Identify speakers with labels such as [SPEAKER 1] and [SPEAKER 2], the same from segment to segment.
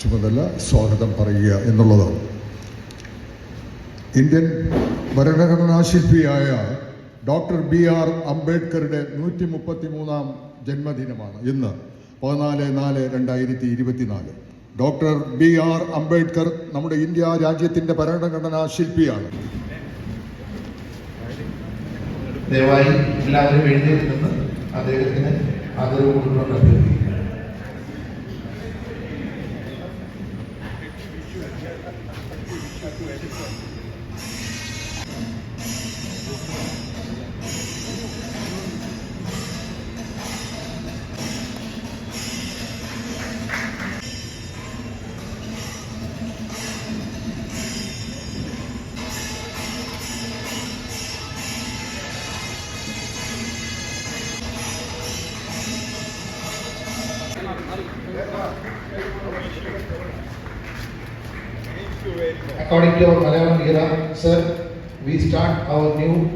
[SPEAKER 1] ചുമതല സ്വാഗതം പറയുക എന്നുള്ളതാണ്. ഇന്ത്യൻ ഭരണഘടനാ ശില്പിയായ ഡോക്ടർ ബി ആർ അംബേദ്കറുടെ നൂറ്റി മുപ്പത്തി മൂന്നാം ജന്മദിനമാണ് ഇന്ന് പതിനാല് നാല് രണ്ടായിരത്തി ഇരുപത്തിനാല്. ഡോക്ടർ ബി ആർ അംബേദ്കർ നമ്മുടെ ഇന്ത്യ രാജ്യത്തിന്റെ ഭരണഘടനാ ശില്പിയാണ്.
[SPEAKER 2] ദയവായി എല്ലാവരും എഴുന്നേറ്റ് അദ്ദേഹത്തിന് ആദരവ് According to our Malayalam era, sir, we start our new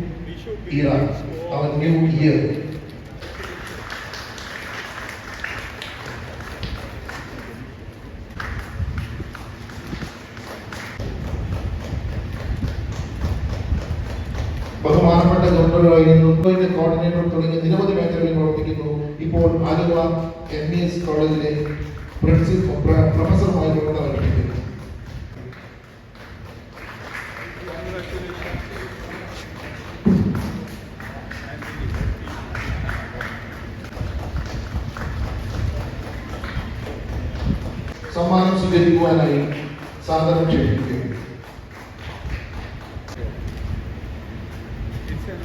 [SPEAKER 2] era, our new year. ബഹുമാനപ്പെട്ട ഗവർണറായിരുന്നു ഇതിന്റെ കോർഡിനേറ്റർ തുടങ്ങിയ നിരവധി മേഖലകളിൽ പ്രവർത്തിക്കുന്നു. ഇപ്പോൾ ആലുവ എം ഇ എസ് കോളേജിലെ പ്രിൻസിപ്പൽ പ്രൊഫസറുമായി പ്രവർത്തിക്കുന്നു സമ്മാനം സ്വീകരിക്കുവാനായി സാധനം ക്ഷണിക്കുകയാണ്.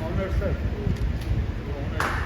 [SPEAKER 3] Honored, sir. Honored.